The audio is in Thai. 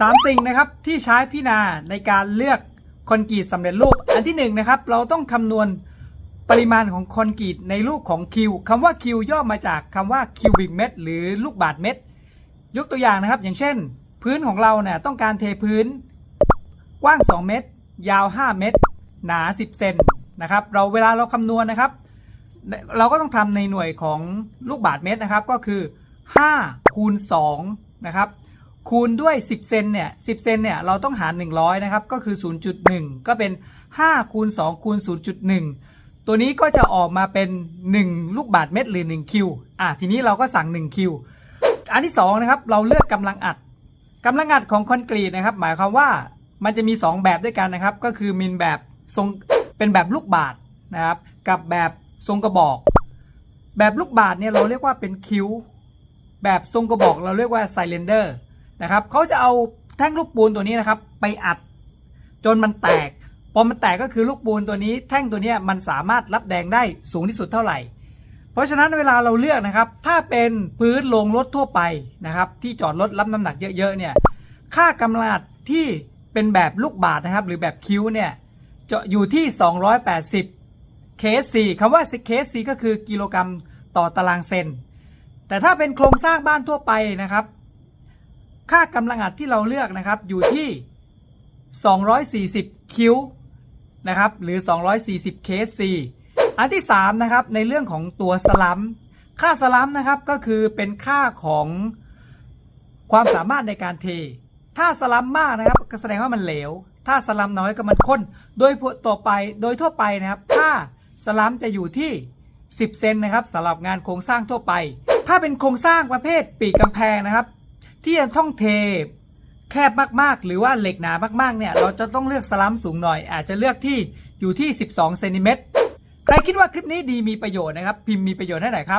สามสิ่งนะครับที่ใช้พิจารณาในการเลือกคอนกรีตสำเร็จรูป อันที่หนึ่งนะครับเราต้องคำนวณปริมาณของคอนกรีตในรูปของคิวคำว่าคิวย่อมาจากคำว่าคิวบิกเมตรหรือลูกบาทเมตร ยกตัวอย่างนะครับ อย่างเช่น พื้นของเราเนี่ยต้องการเทพื้นกว้าง 2 เมตร ยาว 5 เมตร หนา 10 เซนนะครับเราเวลาเราคำนวณนะครับ เราก็ต้องทำในหน่วยของลูกบาทเมตรนะครับ ก็คือ5คูณ2นะครับ คูณด้วย 10 เซนเนี่ย10 เซนเนี่ยเราต้องหาร 100 นะครับ ก็คือ 0.1 ก็เป็น 5 คูณ 2 คูณ 0.1 ตัวนี้ก็จะออกมาเป็น 1 ลูกบาทเมตรหรือ 1 คิว อะ ทีนี้เราก็สั่ง 1 คิว อันที่ 2 นะครับ เราเลือกกำลังอัดกำลังอัดของคอนกรีตนะครับ หมายความว่ามันจะมี 2 แบบด้วยกันนะครับ ก็คือมินแบบทรงเป็นแบบลูกบาศก์นะครับ กับแบบทรงกระบอก แบบลูกบาศก์เนี่ยเราเรียกว่าเป็นคิว แบบทรงกระบอกเราเรียกว่าไซเลนเดอร์ นะครับเขาจะเอาแท่งลูกปูนตัวนี้นะครับ ไปอัดจนมันแตกพอมันแตกก็คือลูกปูนตัวนี้ แท่งตัวนี้มันสามารถรับแรงได้สูงที่สุดเท่าไหร่ เพราะฉะนั้นเวลาเราเลือกนะครับ ถ้าเป็นพื้นลงรถทั่วไปนะครับ ที่จอดรถรับน้ำหนักเยอะๆเนี่ยค่ากำลังอัดที่เป็นแบบลูกบาศนะครับ หรือแบบคิ้วเนี่ยจะอยู่ที่ 280 KSC คำว่า KSC ก็คือกิโลกรัมต่อตารางเซน แต่ถ้าเป็นโครงสร้างบ้านทั่วไปนะครับ ค่ากำลังอัดที่เราเลือกนะครับอยู่ที่ 240 คิวนะครับหรือ 240 kc อันที่3นะครับในเรื่องของตัวสลัมค่าสลัมนะครับก็คือเป็นค่าของความสามารถในการเท ถ้าสลัมมากนะครับก็แสดงว่ามันเหลว ถ้าสลัมน้อยก็มันข้น โดยต่อไปโดยทั่วไปนะครับค่าสลัมจะอยู่ที่ 10 เซนนะครับสำหรับงานโครงสร้างทั่วไป ถ้าเป็นโครงสร้างประเภทปีกกำแพงนะครับ ที่จะต้องเทแคบมากๆ หรือว่าเหล็กหนามากๆ เนี่ย เราจะต้องเลือกสลัมสูงหน่อย อาจจะเลือกที่อยู่ที่ 12 เซนติเมตร ใครคิดว่าคลิปนี้ดีมีประโยชน์นะครับ พิมพ์มีประโยชน์ให้หน่อยครับ